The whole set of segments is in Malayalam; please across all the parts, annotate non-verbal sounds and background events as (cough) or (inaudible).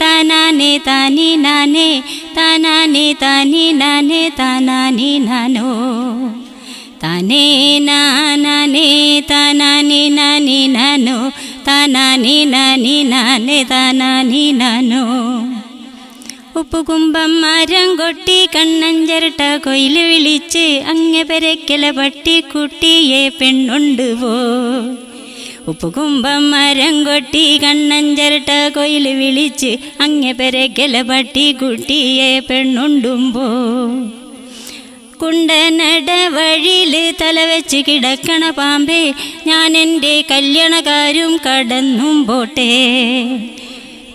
താനാനെ താനി നാനേ താനാനെ താനി നാനേ താനാനി നാനോ താനേ നാനേ താനാനി നാനി നാനോ താനാനി നാനി നാനേ താനാനി നാനോ ഉപ്പുകുംഭം മരം കൊട്ടി കണ്ണഞ്ചരട്ട കൊയിൽ വിളിച്ച് അങ്ങെ പെരക്കല പട്ടിക്കുട്ടിയെ പെണ്ണുണ്ട് പോ. ഉപ്പുകുമ്പം മരം കൊട്ടി കണ്ണഞ്ചരട്ട കൊയിൽ വിളിച്ച് അങ്ങെ പെരക്കല പട്ടിക്കുട്ടിയെ പെണ്ണുണ്ടുമ്പോ കുണ്ടനട വഴിയിൽ തലവെച്ച് കിടക്കണ പാമ്പേ ഞാൻ എന്റെ കല്യാണകാരും കടന്നും പോട്ടെ.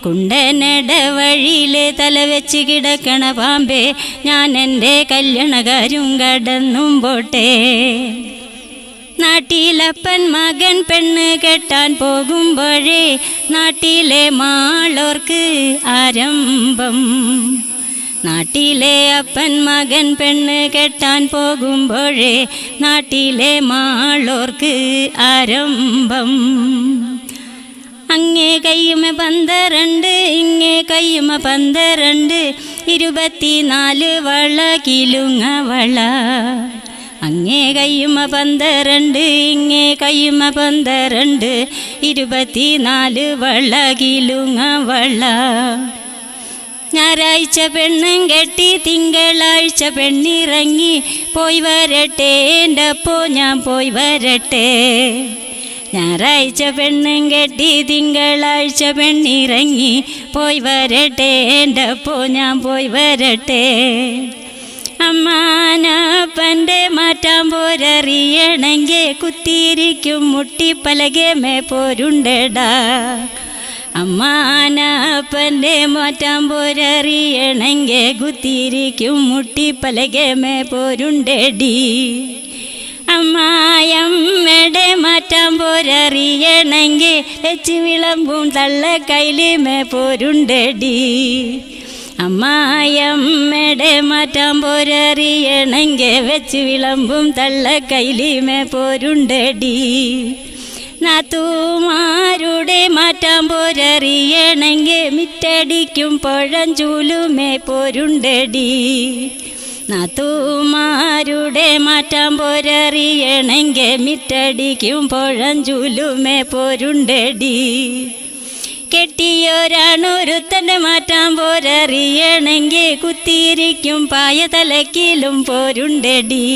കുണ്ടനട വഴിയിൽ തലവെച്ച് കിടക്കണ പാമ്പേ ഞാൻ എന്റെ കല്യാണകാരും കടന്നും പോട്ടെ. നാട്ടിലപ്പൻ മകൻ പെണ്ണ് കെട്ടാൻ പോകുമ്പോഴേ നാട്ടിലെ മാളോർക്ക് ആരംഭം. നാട്ടിലെ അപ്പൻ മകൻ പെണ്ണ് കെട്ടാൻ പോകുമ്പോഴേ നാട്ടിലെ മാളോർക്ക് ആരംഭം. അങ്ങേ കയ്യുമ പന്ത്രണ്ട് ഇങ്ങേ കയ്യുമ പന്തരണ്ട് ഇരുപത്തിനാല് വള കിലുങ്ങ വള. അങ്ങേ കയ്യുമ പന്തരണ്ട് ഇങ്ങേ കയ്യുമ പന്തരണ്ട് ഇരുപത്തിനാല് വള്ള കിലുങ്ങ വള്ള. ഞായറാഴ്ച പെണ്ണും കെട്ടി തിങ്കളാഴ്ച പെണ്ണിറങ്ങി പോയി വരട്ടെ എന്റെ അപ്പോ ഞാൻ പോയി വരട്ടെ. ഞായറാഴ്ച പെണ്ണും കെട്ടി തിങ്കളാഴ്ച പെണ്ണിറങ്ങി പോയി വരട്ടെ എന്റെ അപ്പോ ഞാൻ പോയി വരട്ടെ. അമ്മാനപ്പന്റെ മാറ്റാൻ പോരറിയണമെങ്കിൽ കുത്തിയിരിക്കും മുട്ടിപ്പലകേമേ പോരുണ്ടടാ. അമ്മാനാപ്പന്റെ മാറ്റാൻ പോരറിയണമെങ്കിൽ കുത്തിയിരിക്കും മുട്ടിപ്പലകേമേ പോരുണ്ടടി. അമ്മായമ്മയുടെ മാറ്റാൻ പോരറിയണമെങ്കിൽ വെച്ച് വിളമ്പും തള്ള കയ്യിലുമേ പോരുണ്ടടി. അമ്മായമ്മയുടെ മാറ്റാൻ പോരറിയണമെങ്കിൽ വെച്ച് വിളമ്പും തള്ള കൈലിമേ പോരുണ്ടടി. നാത്തൂമാരുടെ മാറ്റാൻ പോരറിയണമെങ്കിൽ മിറ്റടിക്കും പുഴഞ്ചൂലുമേ പോരുണ്ടടി. നാത്തൂമാരുടെ മാറ്റാൻ പോരറിയണമെങ്കിൽ മിറ്റടിക്കും പുഴഞ്ചൂലുമേ പോരുണ്ടടി. കെട്ടിയൊരാണൊരുത്തന്റെ മാറ്റാൻ പോരറിയണമെങ്കിൽ കുത്തിയിരിക്കും പായ തലക്കിലും പോരുണ്ടടി.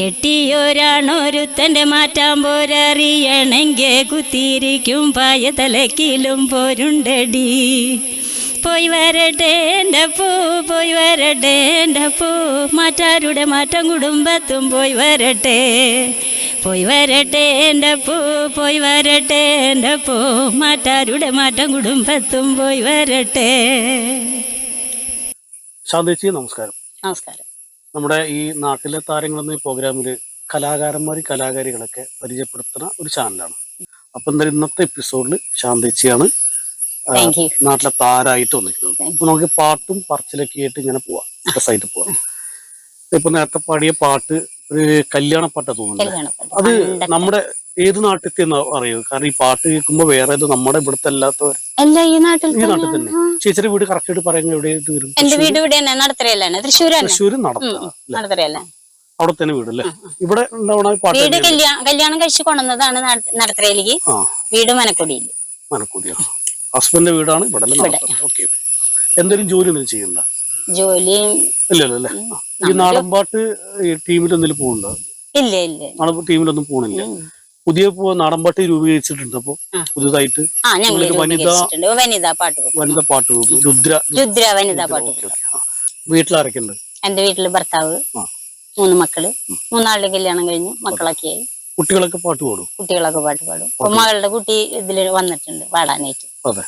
കെട്ടിയൊരാണൊരുത്തന്റെ മാറ്റാൻ പോരറിയണമെങ്കിൽ കുത്തിയിരിക്കും പായ തലക്കിലും പോരുണ്ടടി. പോയി വരട്ടെ എന്റെ പൂ പോയി വരട്ടെ എന്റെ പൂ മാറ്റാരുടെ മാറ്റം കുടുംബത്തും പോയി വരട്ടെ. പോയി വരട്ടെ എന്റെ പൂ പോയി വരട്ടെ എന്റെ പൂ. മാറ്റാരുടെ മാറ്റം കുടുംബത്തും പോയി വരട്ടെ. ശാന്തേച്ചി നമസ്കാരം. നമസ്കാരം. നമ്മുടെ ഈ നാട്ടിലെ താരങ്ങൾ എന്ന ഈ പ്രോഗ്രാമിൽ കലാകാരന്മാർ കലാകാരികളൊക്കെ പരിചയപ്പെടുത്തുന്ന ഒരു ചാനലാണ്. അപ്പൊ എന്തായാലും ഇന്നത്തെ എപ്പിസോഡിൽ ശാന്തേച്ചിയാണ് നാട്ടിലെ താരായിട്ട് വന്നിരിക്കുന്നത്. അപ്പൊ നമുക്ക് പാട്ടും പറച്ചിലൊക്കെ ആയിട്ട് ഇങ്ങനെ പോവാം. (laughs) സൈഡിൽ പോവാം. ഇപ്പൊ നേരത്തെ പാടിയ പാട്ട് ഒരു തോന്നുന്നു കല്യാണപ്പെട്ടു. അത് നമ്മുടെ ഏത് നാട്ടിലത്തെ അറിയോ കാരണം ഈ പാട്ട് കേൾക്കുമ്പോ വേറെ നമ്മുടെ ഇവിടുത്തെ അല്ലാത്തവർ അല്ല ഈ നാട്ടിൽ ഈ നാട്ടിൽ. തന്നെ. ചേച്ചിയുടെ വീട് കറക്റ്റ് ആയിട്ട് പറയുന്നത് എവിടെ തീരും? എന്റെ വീട് ഇവിടെ തന്നെ നടത്തറയല്ലാണ് തൃശ്ശൂർ നടത്തറയല്ല അവിടെ തന്നെ വീട് അല്ലേ? ഇവിടെ വീട്. കല്യാണം കഴിച്ച് കൊണ്ടുവന്നതാണ് നടത്തരയിലേക്ക് വീട് മനക്കുടി മനക്കുടിയാണ് ഹസ്ബൻഡിന്റെ വീടാണ് ഇവിടെ എന്തെങ്കിലും ജോലി ഒന്നും ചെയ്യണ്ട? ജോലി ഇല്ലല്ലേ ഈ നാടൻ പാട്ട് ഈ ടീമിൽ എന്തെങ്കിലും പോകുന്നുണ്ടോ? ഇല്ല ഇല്ല നാടൻ ടീമിലൊന്നും പോണില്ല. പുതിയ നാടൻ പാട്ട് രൂപീകരിച്ചിട്ടുണ്ട്. അപ്പൊ പുതിയതായിട്ട് പുതുതായിട്ട് വനിതാ- വനിതാ പാട്ട് വനിതാ പാട്ട് രുദ്ര. രുദ്ര വനിതാ പാട്ട് വീട്ടിലാരൊക്കെയുണ്ട്? എന്റെ വീട്ടിൽ ഭർത്താവ് മൂന്ന് മക്കൾ. മൂന്നാളുടെ കല്യാണം കഴിഞ്ഞു. മക്കളൊക്കെ ആയി. കുട്ടികളൊക്കെ പാട്ട് പാടും കുട്ടികളൊക്കെ പാട്ട് പാടും. മകളുടെ കുട്ടി ഇതിൽ വന്നിട്ടുണ്ട് പാടാനായിട്ട്. അതെ.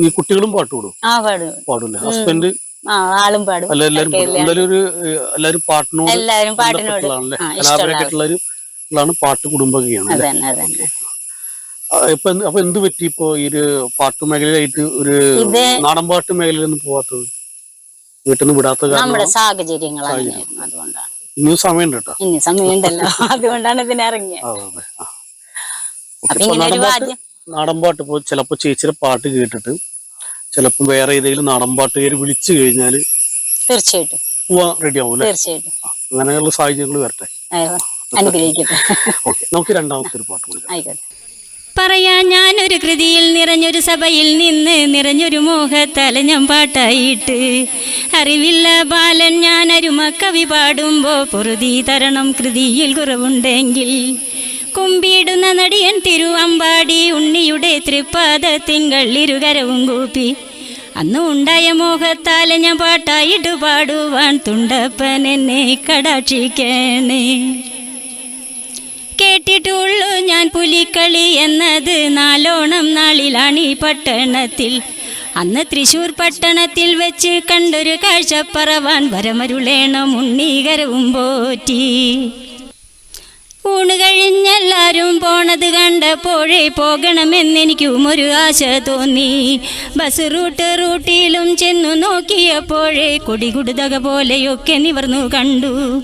ഈ കുട്ടികളും പാട്ട് പാടും. ആ പാടും. പാടൂല്ലേ ഹസ്ബൻഡ് ആ ആളും പാടും. അല്ല എല്ലാരും പാടും. എന്തായാലും ഒരു ഏ, എല്ലാരും പാട്ടിനോട് എല്ലാരും പാട്ടിനോട് ബന്ധപ്പെട്ടതാണല്ലേ ആ, കലാപരമായിട്ടുള്ള ഒരു ഉള്ളതാണ് പാട്ട് കുടുംബകയാണ് അല്ലേ? അതന്നെ അതന്നെ. ആ, ഇപ്പൊ എന്ത്- അപ്പൊ എന്ത് പറ്റി ഇപ്പൊ ഈ ഒരു പാട്ട് മേഖലയിലായിട്ട് ഒരു ഇത് നാടൻ പാട്ട് മേഖലയിലൊന്നും പോവാത്തത്? വീട്ടിൽ നിന്ന് വിടാത്ത കാരണം? നമ്മുടെ സാഹചര്യങ്ങൾ. അങ്ങനെയായിരുന്നു അതുകൊണ്ടാണ്. ഇനിയും സമയമുണ്ട് കേട്ടോ. ഇനി സമയമുണ്ടല്ലോ. (laughs) അതുകൊണ്ടാണ് ഇതിനിറങ്ങിയത് ആ, അതെ ആ. ഓക്കേ. അപ്പൊ ഇപ്പൊ ഇങ്ങനെ നാടൻ ഒരു പാട്ട് വാദ്യം നാടൻ പാട്ട് ഇപ്പോൾ ചിലപ്പോൾ ചേച്ചിയുടെ പാട്ട് കേട്ടിട്ട് ചിലപ്പോൾ വേറെ ഏതെങ്കിലും നാടൻ പാട്ടുകാർ വിളിച്ചു കഴിഞ്ഞാൽ തീർച്ചയായിട്ടും. പോവാൻ റെഡി ആവും തീർച്ചയായിട്ടും. അങ്ങനെയുള്ള സാഹചര്യങ്ങൾ വരട്ടെ. അയ്യോ, അനുഗ്രഹിക്കട്ടെ. ഓക്കെ നമുക്ക് രണ്ടാമത്തെ ഒരു പാട്ട് കൊടുക്കാം ആയിക്കോട്ടെ. പറയാ ഞാനൊരു കൃതിയിൽ നിറഞ്ഞൊരു സഭയിൽ നിന്ന് നിറഞ്ഞൊരു മോഹത്തല ഞാൻ പാട്ടായിട്ട്. അറിവില്ല ബാലൻ ഞാൻ കവി പാടുമ്പോ പൊറുതി തരണം കൃതിയിൽ കുറവുണ്ടെങ്കിൽ. കുമ്പിടുന്ന നടിയൻ തിരുവമ്പാടി ഉണ്ണിയുടെ തൃപ്പാദ തിങ്കൾ കൂപ്പി. അന്ന് ഉണ്ടായ മോഹത്താൽ ഞാൻ പാട്ടായിട്ട് പാടുവാൻ തുണ്ടപ്പൻ എന്നെ കടാക്ഷിക്കണേ. കേട്ടിട്ടുള്ളൂ ഞാൻ പുലിക്കളി എന്നത് നാലോണം നാളിലാണ് ഈ പട്ടണത്തിൽ. അന്ന് തൃശൂർ പട്ടണത്തിൽ വെച്ച് കണ്ടൊരു കാഴ്ച പറവാൻ വരമരുളേണം ഉണ്ണീകരവും പോറ്റി. ഊണ് കഴിഞ്ഞെല്ലാരും പോണത് കണ്ടപ്പോഴേ പോകണമെന്നെനിക്കും ഒരു ആശ തോന്നി. ബസ് റൂട്ട് റൂട്ടിലും ചെന്നു നോക്കിയപ്പോഴേ കൊടികുടുതക പോലെയൊക്കെ നിവർന്നു കണ്ടു.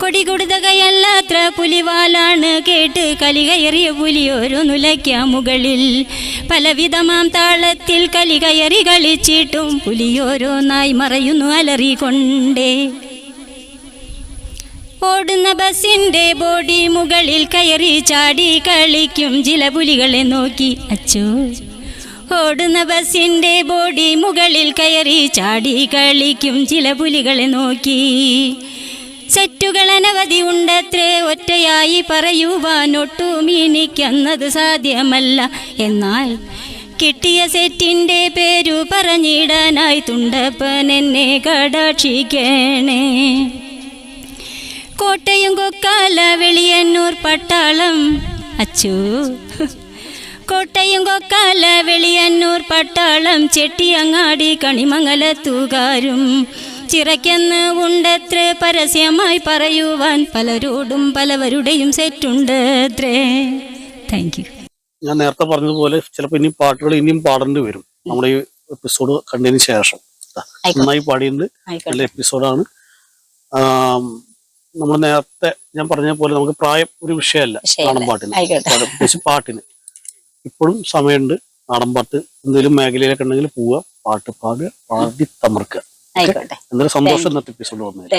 കൊടികുടുതകയല്ലാത്ര പുലിവാലാണ് കേട്ട് കലികയറിയ പുലി ഒരു നുലയ്ക്ക മുകളിൽ. പലവിധമാം താളത്തിൽ കലി കയറി കളിച്ചിട്ടും പുലിയോരോന്നായി മറയുന്നു അലറിക്കൊണ്ടേ. ഓടുന്ന ബസിന്റെ ബോഡി മുകളിൽ കയറി ചാടി കളിക്കും ചില പുലികളെ നോക്കി. അച്ചോ. ഓടുന്ന ബസിന്റെ ബോഡി മുകളിൽ കയറി ചാടി കളിക്കും ചില പുലികളെ നോക്കി. സെറ്റുകൾ അനവധി ഉണ്ടത്രേ ഒറ്റയായി പറയുവാൻ ഒട്ടും എനിക്കന്നത് സാധ്യമല്ല. എന്നാൽ കിട്ടിയ സെറ്റിന്റെ പേരു പറഞ്ഞിടാനായി തുണ്ടപ്പൻ എന്നെ കടാക്ഷിക്കണേ. കോട്ടയം കൊക്കാല വെളിയന്നൂർ പട്ടാളം. അച്ചു. കോട്ടയം കൊക്കാല വെളിയന്നൂർ പട്ടാളം. ചെട്ടിയങ്ങാടി കണിമംഗലത്തുകാരും ചിറയ്ക്കെന്ന് ഉണ്ടത്ര പരസ്യമായി പറയുവാൻ പലരോടും പലവരുടെയും സെറ്റുണ്ട് അത്രേ താങ്ക് യു ഞാൻ നേരത്തെ പറഞ്ഞതുപോലെ ചിലപ്പോൾ ഇനി പാട്ടുകൾ ഇനിയും പാടേണ്ടി വരും. നമ്മുടെ ഈ എപ്പിസോഡ് കണ്ടതിന് ശേഷം. നന്നായി പാടിയിട്ടുണ്ട്. നല്ല എപ്പിസോഡാണ് നമ്മൾ നേരത്തെ ഞാൻ പറഞ്ഞ പോലെ നമുക്ക് പ്രായം ഒരു വിഷയമല്ല നാടൻപാട്ടിന്. നാടൻ പാട്ടിന് പ്രത്യേകിച്ച് പാട്ടിന്. ഇപ്പോഴും സമയമുണ്ട് നാടൻപാട്ട്. എന്തെങ്കിലും മേഖലയിലൊക്കെ ഉണ്ടെങ്കിൽ പോവുക പാട്ട് പാടുക പാടി തമർക്കുക. എന്തൊരു സന്തോഷം എപ്പിസോഡ് വന്നത്